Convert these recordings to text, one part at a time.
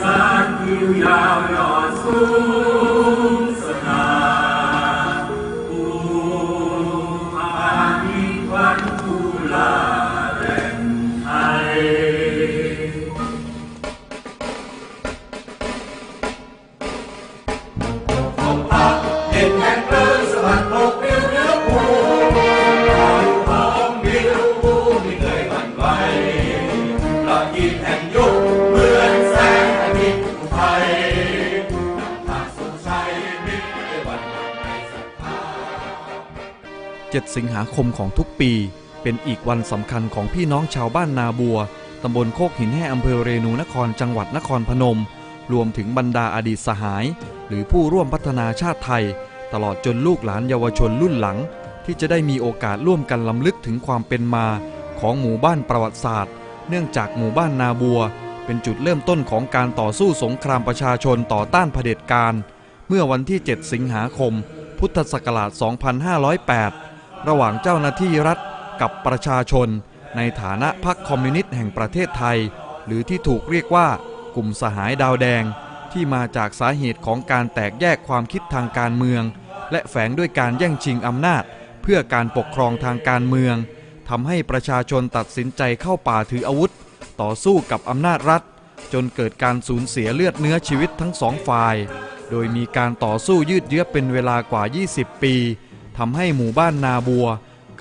สานคิวยาวยอดสูงสนาภูอาทิตย์วันกุลาแดงไทยขอบพระเห็นแห่งเลิศสวรรค์โลกเรื่องเนื้อภูพระองค์มีรู้ผู้ไม่เคยหวั่นไหวพระกิจแห่ง 7 สิงหาคมของทุกปี เป็นอีกวันสำคัญของพี่น้องชาวบ้านนาบัวตำบลโคกหินแห่อำเภอเรนูนครจังหวัดนครพนม รวมถึงบรรดาอดีตสหาย หรือผู้ร่วมพัฒนาชาติไทย ตลอดจนลูกหลานเยาวชนรุ่นหลัง ที่จะได้มีโอกาสร่วมกันล้ำลึกถึงความเป็นมา ของหมู่บ้านประวัติศาสตร์ เนื่องจากหมู่บ้านนาบัว เป็นจุดเริ่มต้นของการต่อสู้สงครามประชาชนต่อต้านเผด็จการ เมื่อวันที่ 7 สิงหาคม พุทธศักราช 2508 ระหว่างเจ้าหน้าที่รัฐกับประชาชน ในฐานะพรรคคอมมิวนิสต์แห่งประเทศไทย หรือที่ถูกเรียกว่ากลุ่มสหายดาวแดง ที่มาจากสาเหตุของการแตกแยกความคิดทางการเมือง และแฝงด้วยการแย่งชิงอำนาจ เพื่อการปกครองทางการเมืองทำให้ประชาชนตัดสินใจเข้าป่าถืออาวุธ ต่อสู้กับอำนาจรัฐ จนเกิดการสูญเสียเลือดเนื้อชีวิตทั้งสองฝ่าย โดยมีการต่อสู้ยืดเยื้อเป็นเวลากว่า 20 ปี ทำให้หมู่บ้านนาบัว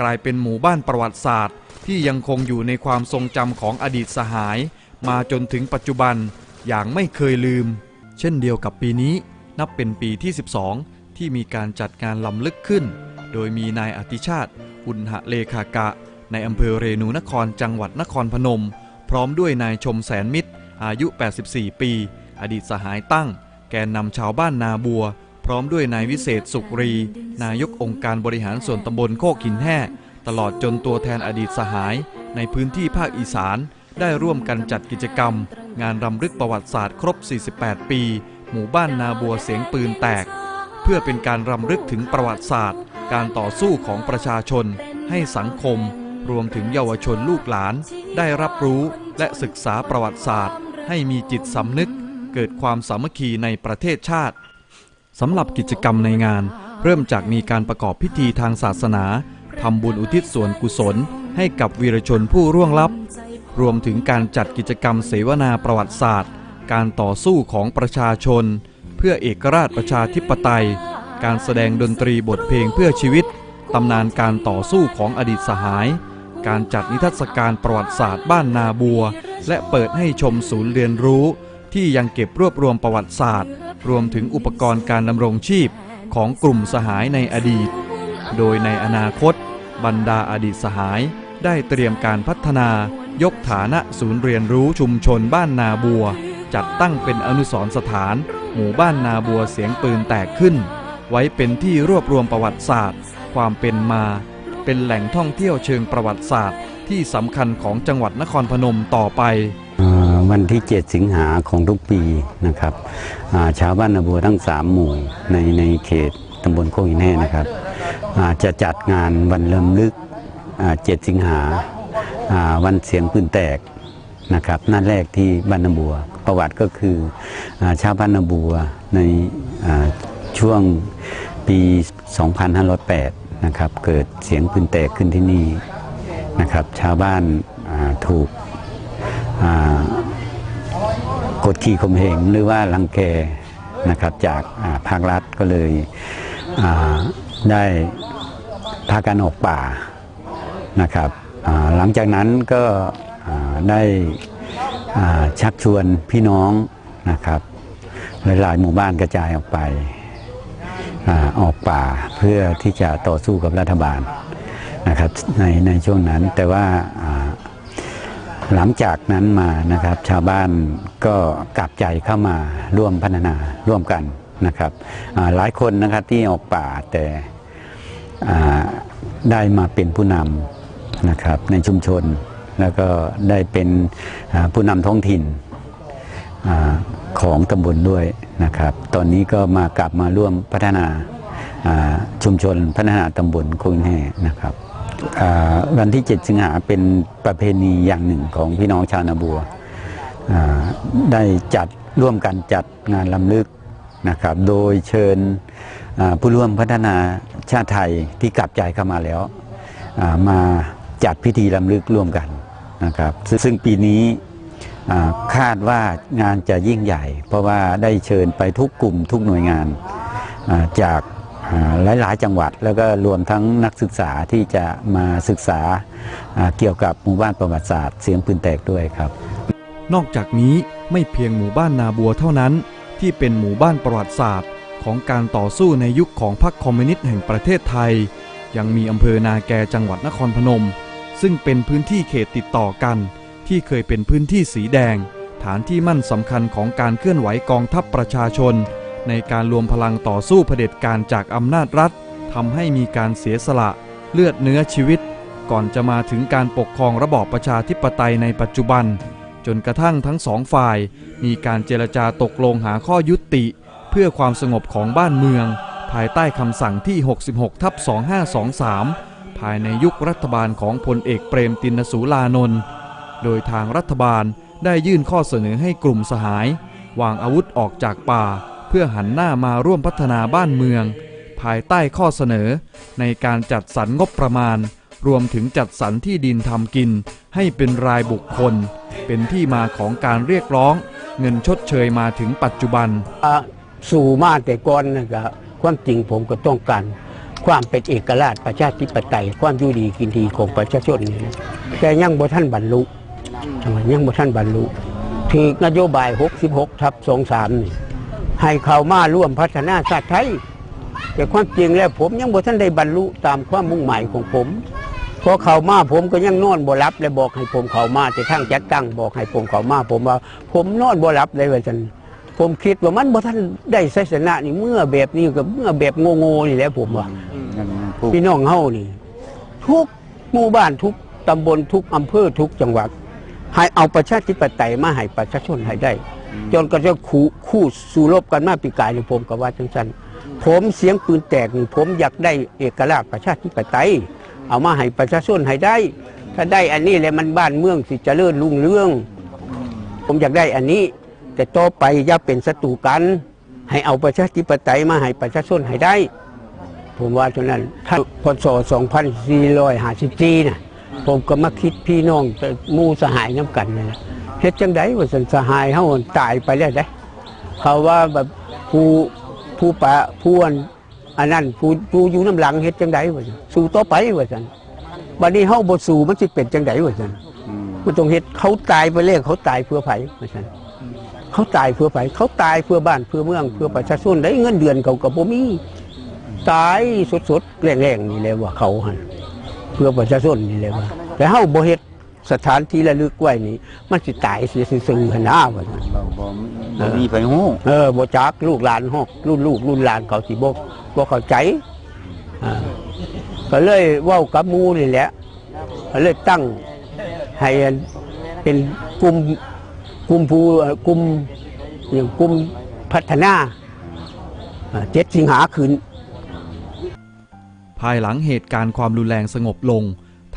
กลายเป็นหมู่บ้านประวัติศาสตร์ ที่ยังคงอยู่ในความทรงจำของอดีตสหาย มาจนถึงปัจจุบันอย่างไม่เคยลืม เช่นเดียวกับปีนี้ นับเป็นปีที่ 12 ที่มีการจัดงานลำลึกขึ้น โดยมีนายอติชาติ อุณหเลขากะ ในอำเภอเรนูนครจังหวัดนครพนม พร้อมด้วยนายชมแสนมิตร อายุ 84 ปี อดีตสหายตั้ง แกนนำชาวบ้านนาบัว พร้อมด้วยนายวิเศษสุกรี นายกองค์การบริหารส่วนตำบลโคกหินแห่ตลอดจนตัวแทนอดีตสหาย ในพื้นที่ภาคอีสาน ได้ร่วมกันจัดกิจกรรม งานรำลึกประวัติศาสตร์ครบ 48 ปี หมู่บ้านนาบัวเสียงปืนแตก เพื่อเป็นการรำลึกถึงประวัติศาสตร์ การต่อสู้ของประชาชน ให้สังคม รวมถึงเยาวชนลูกหลาน ได้รับรู้และศึกษาประวัติศาสตร์ ให้มีจิตสำนึก เกิดความสามัคคีในประเทศชาติ สำหรับกิจกรรมในงาน เริ่มจากมีการประกอบพิธีทางศาสนาทำบุญอุทิศส่วนกุศล ให้กับวีรชนผู้ร่วงลับ รวมถึงการจัดกิจกรรมเสวนาประวัติศาสตร์ การต่อสู้ของประชาชน เพื่อเอกราชประชาธิปไตย การแสดงดนตรีบทเพลงเพื่อชีวิตตำนานการต่อสู้ของอดีตสหาย การจัดนิทรรศการประวัติศาสตร์บ้านนาบัว และเปิดให้ชมศูนย์เรียนรู้ ที่ยังเก็บรวบรวมประวัติศาสตร์ รวมถึงอุปกรณ์การดำรงชีพของกลุ่มสหายในอดีต โดยในอนาคต บรรดาอดีตสหายได้เตรียมการพัฒนายกฐานะศูนย์เรียนรู้ชุมชนบ้านนาบัว จัดตั้งเป็นอนุสรสถาน หมู่บ้านนาบัวเสียงปืนแตกขึ้น ไว้เป็นที่รวบรวมประวัติศาสตร์ ความเป็นมา เป็นแหล่งท่องเที่ยวเชิงประวัติศาสตร์ ที่สำคัญของจังหวัดนครพนมต่อไป วันที่ 7 สิงหาของทุกปีนะครับาชาวบ้านนาบัวทั้ง 3 หมู่ในในเขตตำบลโคกหินแห่นะครับจะจัดงานวันเริ่มลึก 7 สิงหาาวันเสียงปืนแตกนะครับนั่นแรกที่บ้านนาบัว ประวัติก็คืออชาวบ้านนาบัวในช่วงปี 2508 นะครับ เกิดเสียงปืนแตกขึ้นที่นี่นะครับ ชาวบ้านถูก กดขี่ข่มเหงหรือว่ารังแกนะครับจากภาครัฐก็เลยได้พากันออกป่านะครับหลังจากนั้นก็ได้ชักชวนพี่น้องนะครับหลายๆหมู่บ้านกระจายออกไปอออกป่าเพื่อที่จะต่อสู้กับรัฐบาลนะครับในในช่วงนั้นแต่ว่าอ่า หลังจากนั้นมานะครับชาวบ้านก็กลับใจเข้ามาร่วมพัฒนาร่วมกันนะครับหลายคนนะครับที่ออกป่าแต่ได้มาเป็นผู้นำนะครับในชุมชน แล้วก็ได้เป็นผู้นำท้องถิ่นอของตำบลด้วยนะครับ ตอนนี้ก็มากลับมาร่วมพัฒนาชุมชนพัฒนาตำบลโคงแห่นะครับ วันที่ 7 สิงหาเป็นประเพณีอย่างหนึ่งของพี่น้องชาวนาบัว ได้จัดร่วมกันจัดงานลำลึกนะครับ โดยเชิญผู้ร่วมพัฒนาชาติไทยที่กลับใจเข้ามาแล้ว มาจัดพิธีลำลึกร่วมกันนะครับ ซึ่งซึ่งปีนี้คาดว่างานจะยิ่งใหญ่ เพราะว่าได้เชิญไปทุกกลุ่มทุกหน่วยงานจาก หลายๆ จังหวัดแล้วก็รวมทั้งนักศึกษาที่จะมาศึกษาอ่าเกี่ยวกับหมู่บ้านประวัติศาสตร์เสียงปืนแตกด้วยครับ นอกจากนี้ไม่เพียงหมู่บ้านนาบัวเท่านั้น ที่เป็นหมู่บ้านประวัติศาสตร์ ของการต่อสู้ในยุคของพรรคคอมมิวนิสต์แห่งประเทศไทย ยังมีอำเภอนาแกจังหวัดนครพนม ซึ่งเป็นพื้นที่เขตติดต่อกัน ที่เคยเป็นพื้นที่สีแดง ฐานที่มั่นสำคัญของการเคลื่อนไหวกองทัพประชาชน ในการรวมพลังต่อสู้เผด็จการจากอำนาจรัฐทำให้มีการเสียสละเลือดเนื้อชีวิต ก่อนจะมาถึงการปกครองระบอบประชาธิปไตยในปัจจุบัน จนกระทั่งทั้งสองฝ่าย มีการเจรจาตกลงหาข้อยุติ เพื่อความสงบของบ้านเมือง ภายใต้คำสั่งที่ 66ทับ2523 ภายในยุครัฐบาลของพลเอกเปรมตินสูลานนท์โดยทางรัฐบาลได้ยื่นข้อเสนอให้กลุ่มสหาย วางอาวุธออกจากป่า พื่อหันหน้ามาร่วมพัฒนาบ้านเมือง ภายใต้ข้อเสนอ ในการจัดสรรงบประมาณ รวมถึงจัดสรรที่ดินทำกิน ให้เป็นรายบุคคล เป็นที่มาของการเรียกร้อง เงินชดเชยมาถึงปัจจุบันอะสู่มาแต่ก่อนนะก็ความจริงผมก็ต้องการ ความเป็นเอกราชประชาธิปไตย ความอยู่ดีกินดีของประชาชนนี่นะแต่ยังบ่ท่านบรรลุยังบ่ท่านบรรลุถือนโยบาย 66ทับ23นี่ ให้เข้ามาร่วมพัฒนาชาติไทย แต่ความจริงแล้วผมยังบ่ท่านได้บรรลุตามความมุ่งหมายของผมพอเข้ามาผมก็ยังนอนบ่หลับเลยบอกให้ผมเข้ามาแต่ทางจัดตั้งบอกให้ผมเข้ามาผมว่า ผมนอนบ่หลับเลยว่าจันผมคิดว่ามันบ่ท่านได้ไสสนะนี่เมื่อแบบนี้กับเมื่อแบบโง่ๆนี่แหละผมว่าพี่น้องเฮานี่ ทุกหมู่บ้านทุกตำบลทุกอำเภอทุกจังหวัด ให้เอาประชาธิปไตยมาให้ประชาชนให้ได้ จนกระทั่งคู่คู่สู้รบกันมาปีกายนี่ผมก็ว่าจังซั่นผมเสียงปืนแตกนี่ผมอยากได้เอกราชประชาธิปไตย เอามาให้ประชาชนให้ได้ ถ้าได้อันนี้แหละมันบ้านเมืองสิเจริญรุ่งเรือง ผมอยากได้อันนี้ แต่ต่อไปอย่าเป็นศัตรูกัน ให้เอาประชาธิปไตยมาให้ประชาชนให้ได้ ผมว่าเท่านั้นถ้าพศ2454น่ะผมก็มาคิดพี่น้องหมู่สหายน้ำกันนั่นแหละ เฮ็ดจังไดว่าสันสหายเฮาตายไปแล้วได้เขาว่าแบบผู้ผู้ปะผู้อันอันนั้นผู้ผู้อยู่น้ำหลังเฮ็ดจังไดว่าซั่นสู้ต่อไปว่าซั่นบัดนี้เฮาบ่สู้มันสิเป็นจังไดว่าซั่นมันต้องเฮ็ดเขาตายไปแล้วเขาตายเพื่อไผว่าซั่นเขาตายเพื่อไผเขาตายเพื่อบ้านเพื่อเมืองเพื่อประชาชนได้เงินเดือนเขากับบ่มีตายสดๆแรงๆนี่เลยว่าเขาหันเพื่อประชาชนนี่เลยว่าแต่เฮาบ่เฮ็ด สถานที่ระลึกไว้นี่มันสิตายเสียซื่อๆหั่นนะว่าซั่นบ่บ่บ่มีไผฮู้เออบ่จักลูกหลานฮอกรุ่นลูกรุ่นหลานเขาสิบ่บ่เข้าใจอ่าก็เลยเว้ากับหมู่นี่แหละก็เลยตั้งให้เป็นกลุ่มกลุ่มผู้เอ่อกลุ่มอย่างกลุ่มพัฒนาอ่าเจ็ดสิงหาคืนภายหลังเหตุการณ์ความรุนแรงสงบลง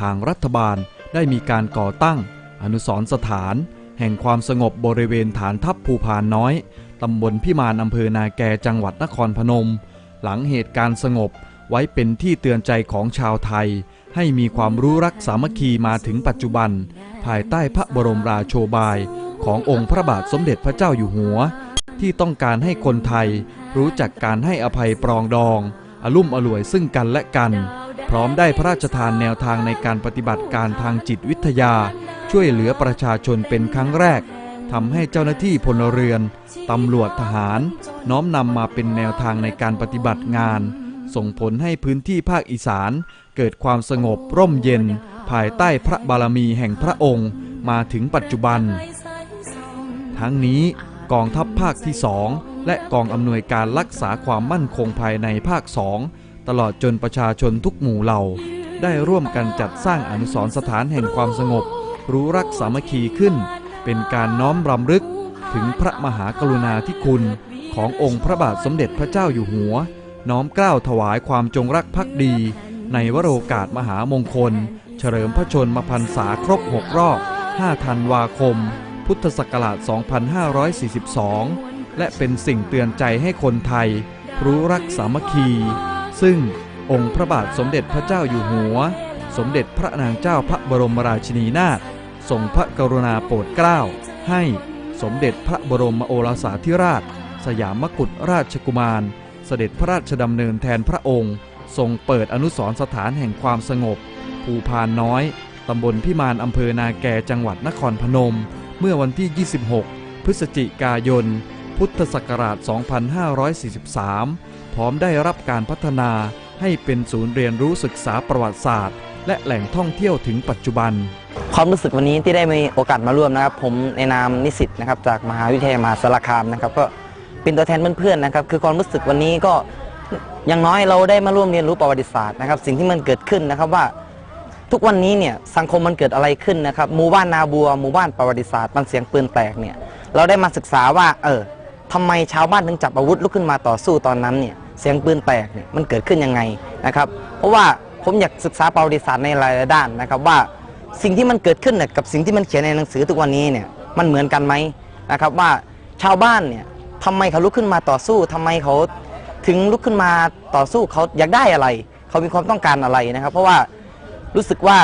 ทางรัฐบาล ได้มีการก่อตั้ง อนุสรสถาน แห่งความสงบบริเวณฐานทัพภูพานน้อย ตำบลพิมานอำเภอนาแกจังหวัดนครพนม หลังเหตุการณ์สงบไว้เป็นที่เตือนใจของชาวไทย ให้มีความรู้รักสามัคคีมาถึงปัจจุบัน ภายใต้พระบรมราโชบาย ขององค์พระบาทสมเด็จพระเจ้าอยู่หัว ที่ต้องการให้คนไทย รู้จักการให้อภัยปรองดองอลุ่มอล่วยซึ่งกันและกัน พร้อมได้พระราชทานแนวทางในการปฏิบัติการทางจิตวิทยา ช่วยเหลือประชาชนเป็นครั้งแรกทำให้เจ้าหน้าที่พลเรือนตำรวจทหาร น้อมนำมาเป็นแนวทางในการปฏิบัติงาน ส่งผลให้พื้นที่ภาคอีสาน เกิดความสงบร่มเย็น ภายใต้พระบารมีแห่งพระองค์ มาถึงปัจจุบัน ทั้งนี้กองทัพภาคที่2และกองอำนวยการรักษาความมั่นคงภายในภาค2 ตลอดจนประชาชนทุกหมู่เหล่า ได้ร่วมกันจัดสร้างอนุสรสถานแห่งความสงบ รู้รักสามัคคีขึ้น เป็นการน้อมรำลึกถึงพระมหากรุณาธิคุณขององค์พระบาทสมเด็จพระเจ้าอยู่หัว น้อมกล้าวถวายความจงรักภักดี ในวโรกาสมหามงคล เฉลิมพระชนมพรรษาครบ6รอบ 5 ธันวาคม พุทธศักราช 2542 และเป็นสิ่งเตือนใจให้คนไทย รู้รักสามัคคี ซึ่งองค์พระบาทสมเด็จพระเจ้าอยู่หัว สมเด็จพระนางเจ้าพระบรมราชินีนาถทรงพระกรุณาโปรดเกล้า ให้สมเด็จพระบรมโอรสาธิราช สยามกุฎราชกุมาร เสด็จพระราชดำเนินแทนพระองค์ ทรงเปิดอนุสรณ์สถานแห่งความสงบ ภูพานน้อย ตำบลพิมานอำเภอนาแกจังหวัดนครพนม เมื่อวันที่ 26 พฤศจิกายน พุทธศักราช 2543 พร้อมได้รับการพัฒนาให้เป็นศูนย์เรียนรู้ศึกษาประวัติศาสตร์ และแหล่งท่องเที่ยวถึงปัจจุบัน ความรู้สึกวันนี้ที่ได้มีโอกาสมาร่วมนะครับ ผมในนามนิสิตนะครับจากมหาวิทยาลัยมหาสารคามนะครับ ก็เป็นตัวแทนเพื่อนๆนะครับ คือความรู้สึกวันนี้ก็อย่างน้อยเราได้มาร่วมเรียนรู้ประวัติศาสตร์นะครับ สิ่งที่มันเกิดขึ้นนะครับว่า ทุกวันนี้เนี่ยสังคมมันเกิดอะไรขึ้นนะครับหมู่บ้านนาบัวหมู่บ้านประวัติศาสตร์มันเสียงปืนแตกเนี่ยเราได้มาศึกษาว่า เออทำไมชาวบ้านถึงจับอาวุธลุกขึ้นมาต่อสู้ตอนนั้นเนี่ย เสียงปืนแตกเนี่ยมันเกิดขึ้นยังไงนะครับเพราะว่าผมอยากศึกษาประวัติศาสตร์ในหลายๆด้านนะครับว่าสิ่งที่มันเกิดขึ้นเนี่ยกับสิ่งที่มันเขียนในหนังสือทุกวันนี้เนี่ยมันเหมือนกันไหมนะครับว่าชาวบ้านเนี่ยทำไมเขาลุกขึ้นมาต่อสู้ทำไมเขาถึงลุกขึ้นมาต่อสู้เขาอยากได้อะไร เขามีความต้องการอะไรนะครับ เพราะว่ารู้สึกว่า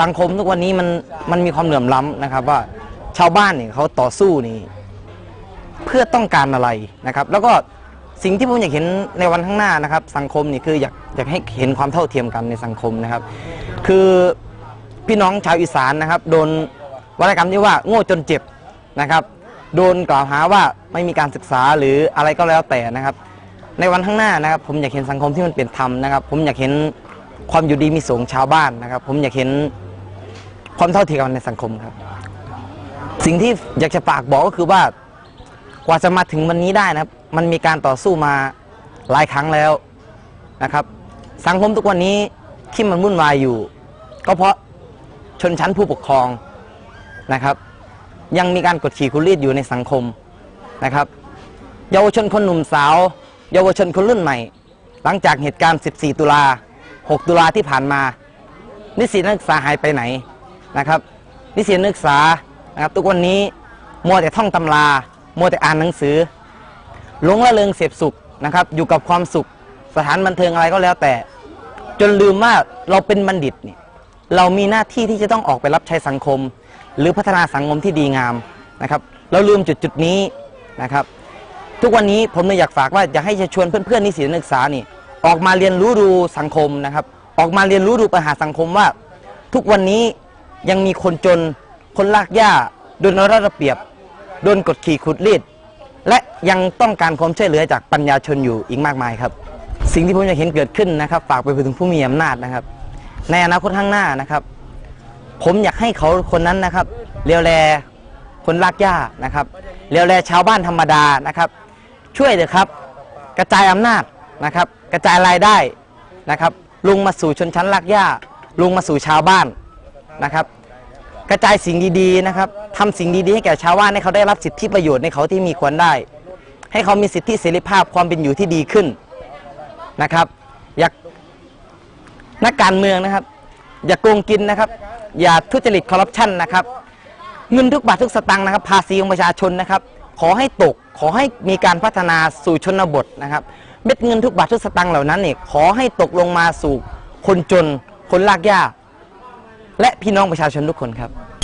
สังคมทุกวันนี้มันมันมีความเหลื่อมล้ำนะครับว่าชาวบ้านเนี่ยเขาต่อสู้นี่เพื่อต้องการอะไรนะครับ แล้วก็ สิ่งที่ผมอยากเห็นในวันข้างหน้านะครับ สังคมนี่คืออยากอยากให้เห็นความเท่าเทียมกันในสังคมนะครับ คือพี่น้องชาวอีสานนะครับ โดนวรรณกรรมที่ว่าโง่จนเจ็บนะครับ โดนกล่าวหาว่าไม่มีการศึกษาหรืออะไรก็แล้วแต่นะครับ ในวันข้างหน้านะครับ ผมอยากเห็นสังคมที่มันเปลี่ยนธรรมนะครับ ผมอยากเห็นความอยู่ดีมีสูงชาวบ้านนะครับ ผมอยากเห็นความเท่าเทียมกันในสังคมครับ สิ่งที่อยากจะฝากบอกก็คือว่า กว่าจะมาถึงวันนี้ได้นะครับ มันมีการต่อสู้มาหลายครั้งแล้วนะครับ สังคมทุกวันนี้ที่มันวุ่นวายอยู่ ก็เพราะชนชั้นผู้ปกครองนะครับ ยังมีการกดขี่คุรีดอยู่ในสังคมนะครับ เยาวชนคนหนุ่มสาว เยาวชนคนรุ่นใหม่ หลังจากเหตุการณ์ 14 ตุลา 6 ตุลาที่ผ่านมา นิสิตนักศึกษาหายไปไหนนะครับ นิสิตนักศึกษานะครับทุกวันนี้มัวแต่ท่องตำรา มัวแต่อ่านหนังสือหลงละเลงเสพสุขนะครับ อยู่กับความสุข สถานบันเทิงอะไรก็แล้วแต่ จนลืมว่าเราเป็นบัณฑิตเนี่ยเรามีหน้าที่ที่จะต้องออกไปรับใช้สังคม หรือพัฒนาสังคมที่ดีงามนะครับ เราลืมจุดจุดนี้นะครับ ทุกวันนี้ผมเลยอยากฝากว่าอยากให้ชวนเพื่อนๆนิสิตนักศึกษานี่ออกมาเรียนรู้ดูสังคมนะครับ ออกมาเรียนรู้ดูปัญหาสังคมว่า ทุกวันนี้ยังมีคนจนคนลากหญ้าโดนรัดระเบียบ โดนกดขี่ขุดรีด และยังต้องการความช่วยเหลือจากปัญญาชนอยู่อีกมากมายครับ สิ่งที่ผมอยากเห็นเกิดขึ้นนะครับ ฝากไปถึงผู้มีอำนาจนะครับ ในอนาคตข้างหน้านะครับ ผมอยากให้เขาคนนั้นนะครับเรียวแลคนลากหญ้านะครับเรียวแลชาวบ้านธรรมดานะครับ ช่วยเถอะครับ กระจายอำนาจนะครับ กระจายรายได้นะครับลงมาสู่ชนชั้นลากหญ้าลงมาสู่ชาวบ้านนะครับ กระจายสิ่งดีๆนะครับทำสิ่งดีๆให้แก่ชาวบ้านให้เขาได้รับสิทธิประโยชน์ในเขาที่มีควรได้ ให้เขามีสิทธิเสรีภาพความเป็นอยู่ที่ดีขึ้นนะครับ อยากนักการเมืองนะครับ อย่าโกงกินนะครับ อย่าทุจริตคอร์รัปชันนะครับเงินทุกบาททุกสตางค์นะครับภาษีของประชาชนนะครับ ขอให้ตกขอให้มีการพัฒนาสู่ชนบทนะครับเม็ดเงินทุกบาททุกสตางค์เหล่านั้นเนี่ยขอให้ตกลงมาสู่คนจนคนลากหญ้า และพี่น้องประชาชนทุกคนครับ